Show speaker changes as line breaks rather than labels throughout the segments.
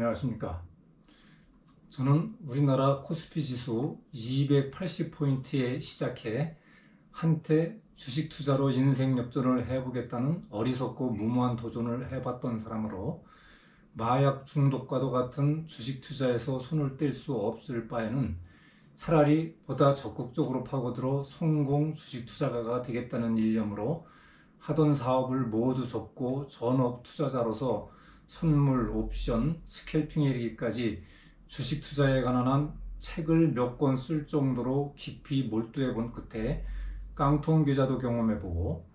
안녕하십니까. 저는 우리나라 코스피 지수 280포인트에 시작해 한때 주식 투자로 인생 역전을 해보겠다는 어리석고 무모한 도전을 해봤던 사람으로 마약 중독과도 같은 주식 투자에서 손을 뗄 수 없을 바에는 차라리 보다 적극적으로 파고들어 성공 주식 투자가가 되겠다는 일념으로 하던 사업을 모두 접고 전업 투자자로서 선물, 옵션, 스캘핑에 이르기까지 주식 투자에 관한 한 책을 몇 권 쓸 정도로 깊이 몰두해 본 끝에 깡통 계좌도 경험해 보고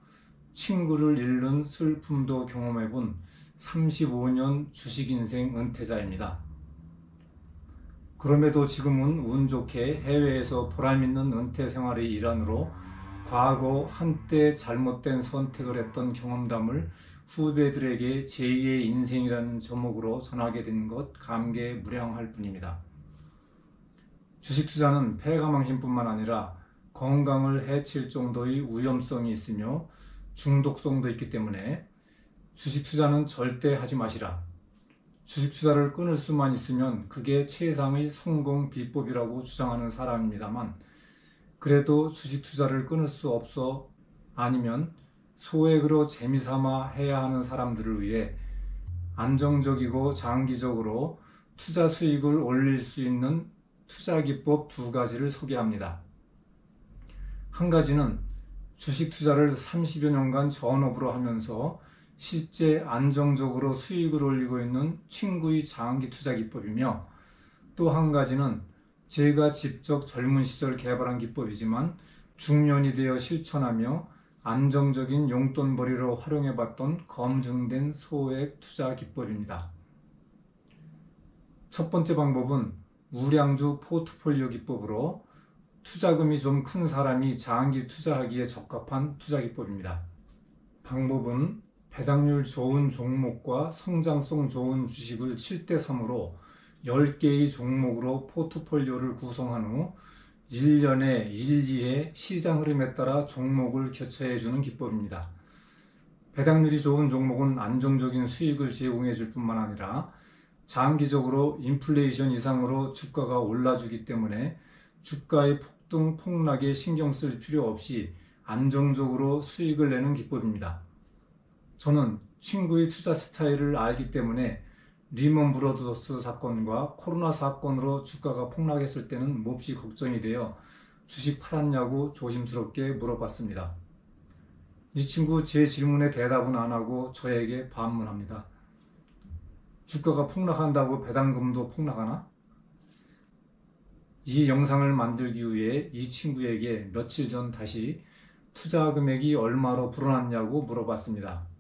친구를 잃는 슬픔도 경험해 본 35년 주식 인생 은퇴자입니다. 그럼에도 지금은 운 좋게 해외에서 보람 있는 은퇴 생활의 일환으로 과거 한때 잘못된 선택을 했던 경험담을 후배들에게 제2의 인생이라는 제목으로 전하게 된 것 감개 무량할 뿐입니다. 주식 투자는 폐가망신뿐만 아니라 건강을 해칠 정도의 위험성이 있으며 중독성도 있기 때문에 주식 투자는 절대 하지 마시라. 주식 투자를 끊을 수만 있으면 그게 최상의 성공 비법이라고 주장하는 사람입니다만 그래도 주식 투자를 끊을 수 없어 아니면 소액으로 재미삼아 해야 하는 사람들을 위해 안정적이고 장기적으로 투자 수익을 올릴 수 있는 투자 기법 두 가지를 소개합니다. 한 가지는 주식 투자를 30여 년간 전업으로 하면서 실제 안정적으로 수익을 올리고 있는 친구의 장기 투자 기법이며 또 한 가지는 제가 직접 젊은 시절 개발한 기법이지만 중년이 되어 실천하며 안정적인 용돈벌이로 활용해봤던 검증된 소액 투자 기법입니다. 첫 번째 방법은 우량주 포트폴리오 기법으로 투자금이 좀 큰 사람이 장기 투자하기에 적합한 투자 기법입니다. 방법은 배당률 좋은 종목과 성장성 좋은 주식을 7대 3으로 10개의 종목으로 포트폴리오를 구성한 후 1년에 1, 2회 시장 흐름에 따라 종목을 교체해 주는 기법입니다. 배당률이 좋은 종목은 안정적인 수익을 제공해 줄 뿐만 아니라 장기적으로 인플레이션 이상으로 주가가 올라주기 때문에 주가의 폭등 폭락에 신경 쓸 필요 없이 안정적으로 수익을 내는 기법입니다. 저는 친구의 투자 스타일을 알기 때문에 리먼 브러더스 사건과 코로나 사건으로 주가가 폭락했을 때는 몹시 걱정이 되어 주식 팔았냐고 조심스럽게 물어봤습니다. 이 친구 제 질문에 대답은 안 하고 저에게 반문합니다. 주가가 폭락한다고 배당금도 폭락하나? 이 영상을 만들기 위해 이 친구에게 며칠 전 다시 투자 금액이 얼마로 불어났냐고 물어봤습니다.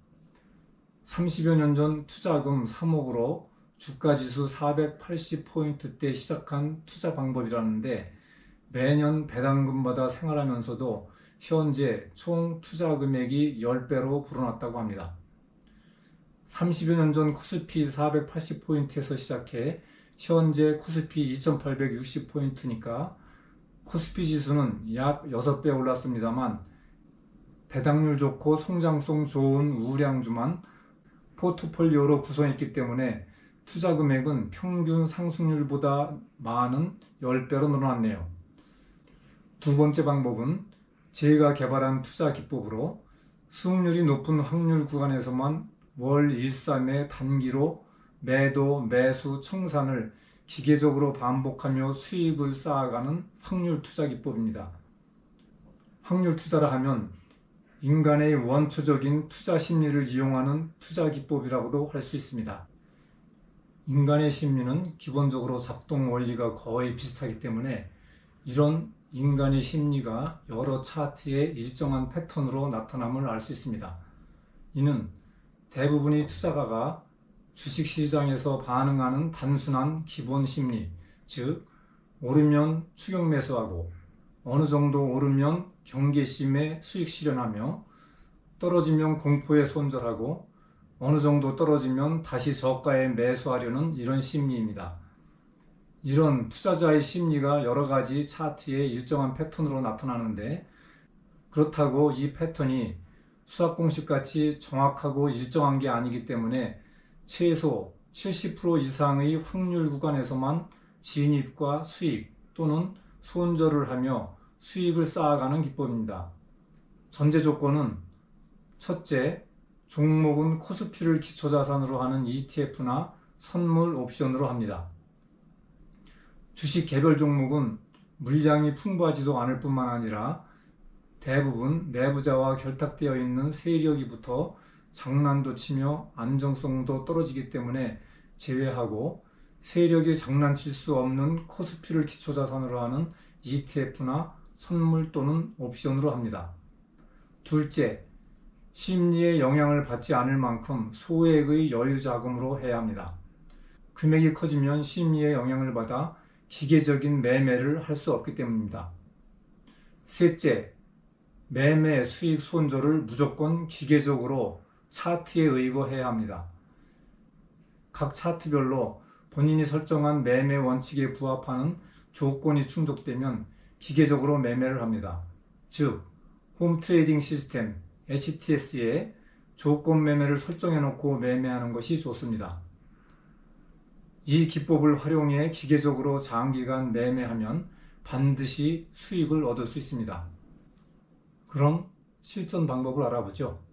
30여 년 전 투자금 3억으로 주가 지수 480포인트 때 시작한 투자 방법이라는데 매년 배당금 받아 생활하면서도 현재 총 투자 금액이 10배로 불어났다고 합니다. 30여 년 전 코스피 480포인트에서 시작해 현재 코스피 2860포인트니까 코스피 지수는 약 6배 올랐습니다만 배당률 좋고 성장성 좋은 우량주만 포트폴리오로 구성했기 때문에 투자 금액은 평균 상승률보다 많은 10배로 늘어났네요. 두 번째 방법은 제가 개발한 투자 기법으로 수익률이 높은 확률 구간에서만 월 1, 3의 단기로 매도, 매수, 청산을 기계적으로 반복하며 수익을 쌓아가는 확률 투자 기법입니다. 확률 투자를 하면 인간의 원초적인 투자 심리를 이용하는 투자 기법이라고도 할 수 있습니다. 인간의 심리는 기본적으로 작동 원리가 거의 비슷하기 때문에 이런 인간의 심리가 여러 차트의 일정한 패턴으로 나타남을 알 수 있습니다. 이는 대부분의 투자가가 주식 시장에서 반응하는 단순한 기본 심리, 즉, 오르면 추격 매수하고 어느 정도 오르면 경계심에 수익 실현하며 떨어지면 공포에 손절하고 어느 정도 떨어지면 다시 저가에 매수하려는 이런 심리입니다. 이런 투자자의 심리가 여러 가지 차트의 일정한 패턴으로 나타나는데 그렇다고 이 패턴이 수학 공식 같이 정확하고 일정한 게 아니기 때문에 최소 70% 이상의 확률 구간에서만 진입과 수익 또는 손절을 하며 수익을 쌓아가는 기법입니다. 전제 조건은 첫째, 종목은 코스피를 기초자산으로 하는 ETF나 선물 옵션으로 합니다. 주식 개별 종목은 물량이 풍부하지도 않을 뿐만 아니라 대부분 내부자와 결탁되어 있는 세력이부터 장난도 치며 안정성도 떨어지기 때문에 제외하고 세력이 장난칠 수 없는 코스피를 기초자산으로 하는 ETF나 선물 또는 옵션으로 합니다. 둘째, 심리에 영향을 받지 않을 만큼 소액의 여유 자금으로 해야 합니다. 금액이 커지면 심리에 영향을 받아 기계적인 매매를 할 수 없기 때문입니다. 셋째, 매매 수익 손절을 무조건 기계적으로 차트에 의거해야 합니다. 각 차트별로 본인이 설정한 매매 원칙에 부합하는 조건이 충족되면 기계적으로 매매를 합니다. 즉, 홈 트레이딩 시스템 HTS에 조건 매매를 설정해 놓고 매매하는 것이 좋습니다. 이 기법을 활용해 기계적으로 장기간 매매하면 반드시 수익을 얻을 수 있습니다. 그럼 실전 방법을 알아보죠.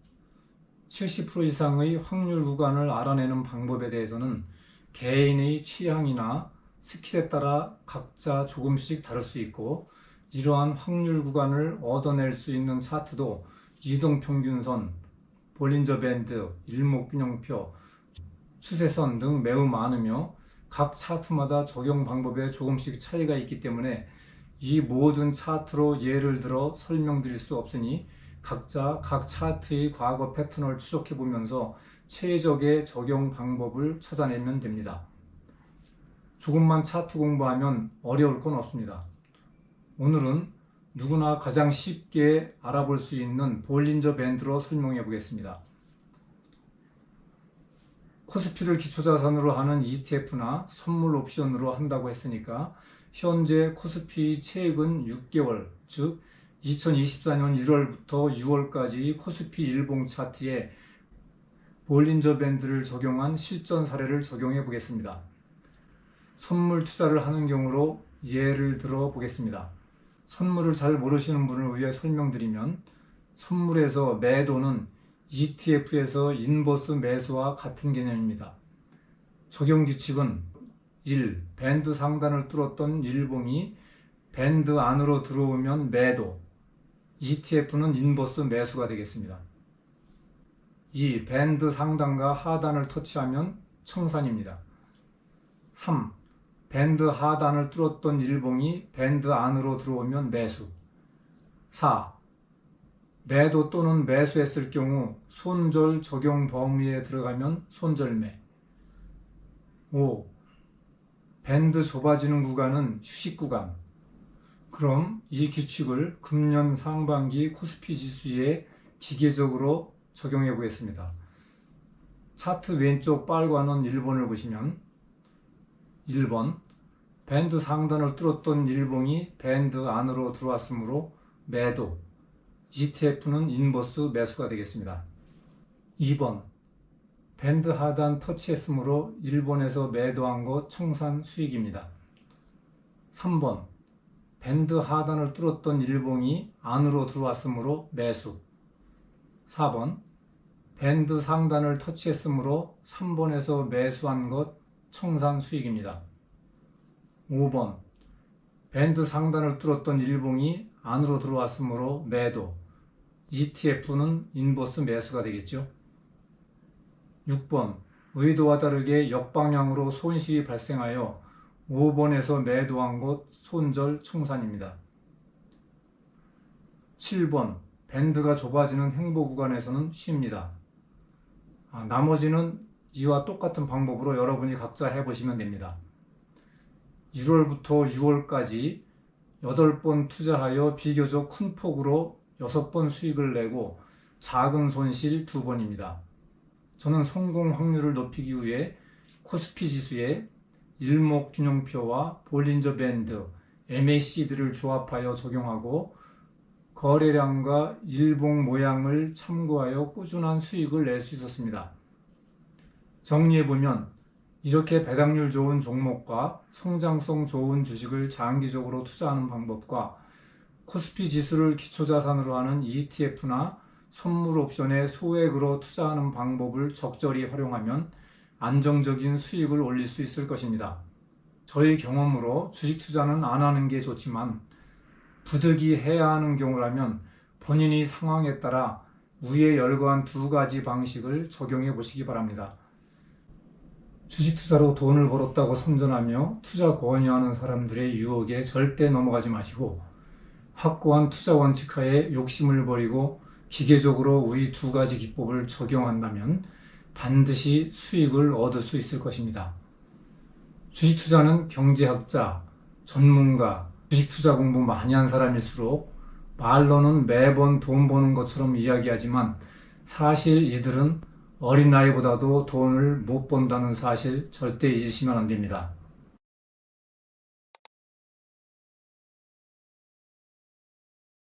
70% 이상의 확률 구간을 알아내는 방법에 대해서는 개인의 취향이나 스킬에 따라 각자 조금씩 다를 수 있고 이러한 확률 구간을 얻어낼 수 있는 차트도 이동 평균선, 볼린저 밴드, 일목균형표, 추세선 등 매우 많으며 각 차트마다 적용 방법에 조금씩 차이가 있기 때문에 이 모든 차트로 예를 들어 설명드릴 수 없으니 각자 각 차트의 과거 패턴을 추적해 보면서 최적의 적용 방법을 찾아내면 됩니다. 조금만 차트 공부하면 어려울 건 없습니다. 오늘은 누구나 가장 쉽게 알아볼 수 있는 볼린저 밴드로 설명해 보겠습니다. 코스피를 기초자산으로 하는 ETF나 선물 옵션으로 한다고 했으니까 현재 코스피 최근 6개월, 즉 2024년 1월부터 6월까지 코스피 일봉 차트에 볼린저 밴드를 적용한 실전 사례를 적용해 보겠습니다. 선물 투자를 하는 경우로 예를 들어 보겠습니다. 선물을 잘 모르시는 분을 위해 설명드리면 선물에서 매도는 ETF에서 인버스 매수와 같은 개념입니다. 적용 규칙은 1. 밴드 상단을 뚫었던 일봉이 밴드 안으로 들어오면 매도, ETF는 인버스 매수가 되겠습니다. 2. 밴드 상단과 하단을 터치하면 청산입니다. 3. 밴드 하단을 뚫었던 일봉이 밴드 안으로 들어오면 매수. 4. 매도 또는 매수했을 경우 손절 적용 범위에 들어가면 손절매. 5. 밴드 좁아지는 구간은 휴식 구간. 그럼 이 규칙을 금년 상반기 코스피 지수에 기계적으로 적용해 보겠습니다. 차트 왼쪽 빨간원 1번을 보시면 1번 밴드 상단을 뚫었던 일봉이 밴드 안으로 들어왔으므로 매도 ETF는 인버스 매수가 되겠습니다. 2번 밴드 하단 터치했으므로 일본에서 매도한 것 청산 수익입니다. 3번 밴드 하단을 뚫었던 일봉이 안으로 들어왔으므로 매수 4번 밴드 상단을 터치했으므로 3번에서 매수한 것 청산 수익입니다. 5번 밴드 상단을 뚫었던 일봉이 안으로 들어왔으므로 매도 ETF는 인버스 매수가 되겠죠. 6번 의도와 다르게 역방향으로 손실이 발생하여 5번에서 매도한 곳 손절 청산입니다. 7번 밴드가 좁아지는 행보 구간에서는 쉽니다. 아, 나머지는 이와 똑같은 방법으로 여러분이 각자 해보시면 됩니다. 1월부터 6월까지 8번 투자하여 비교적 큰 폭으로 6번 수익을 내고 작은 손실 2번입니다. 저는 성공 확률을 높이기 위해 코스피 지수에 일목균형표와 볼린저 밴드, MACD를 조합하여 적용하고 거래량과 일봉 모양을 참고하여 꾸준한 수익을 낼 수 있었습니다. 정리해보면 이렇게 배당률 좋은 종목과 성장성 좋은 주식을 장기적으로 투자하는 방법과 코스피 지수를 기초자산으로 하는 ETF나 선물 옵션에 소액으로 투자하는 방법을 적절히 활용하면 안정적인 수익을 올릴 수 있을 것입니다. 저희 경험으로 주식 투자는 안 하는 게 좋지만 부득이 해야 하는 경우라면 본인이 상황에 따라 위에 열거한 두 가지 방식을 적용해 보시기 바랍니다. 주식 투자로 돈을 벌었다고 선전하며 투자 권유하는 사람들의 유혹에 절대 넘어가지 마시고 확고한 투자 원칙 하에 욕심을 버리고 기계적으로 위두 가지 기법을 적용한다면 반드시 수익을 얻을 수 있을 것입니다. 주식 투자는 경제학자, 전문가, 주식 투자 공부 많이 한 사람일수록 말로는 매번 돈 버는 것처럼 이야기하지만 사실 이들은 어린 나이보다도 돈을 못 번다는 사실 절대 잊으시면 안 됩니다.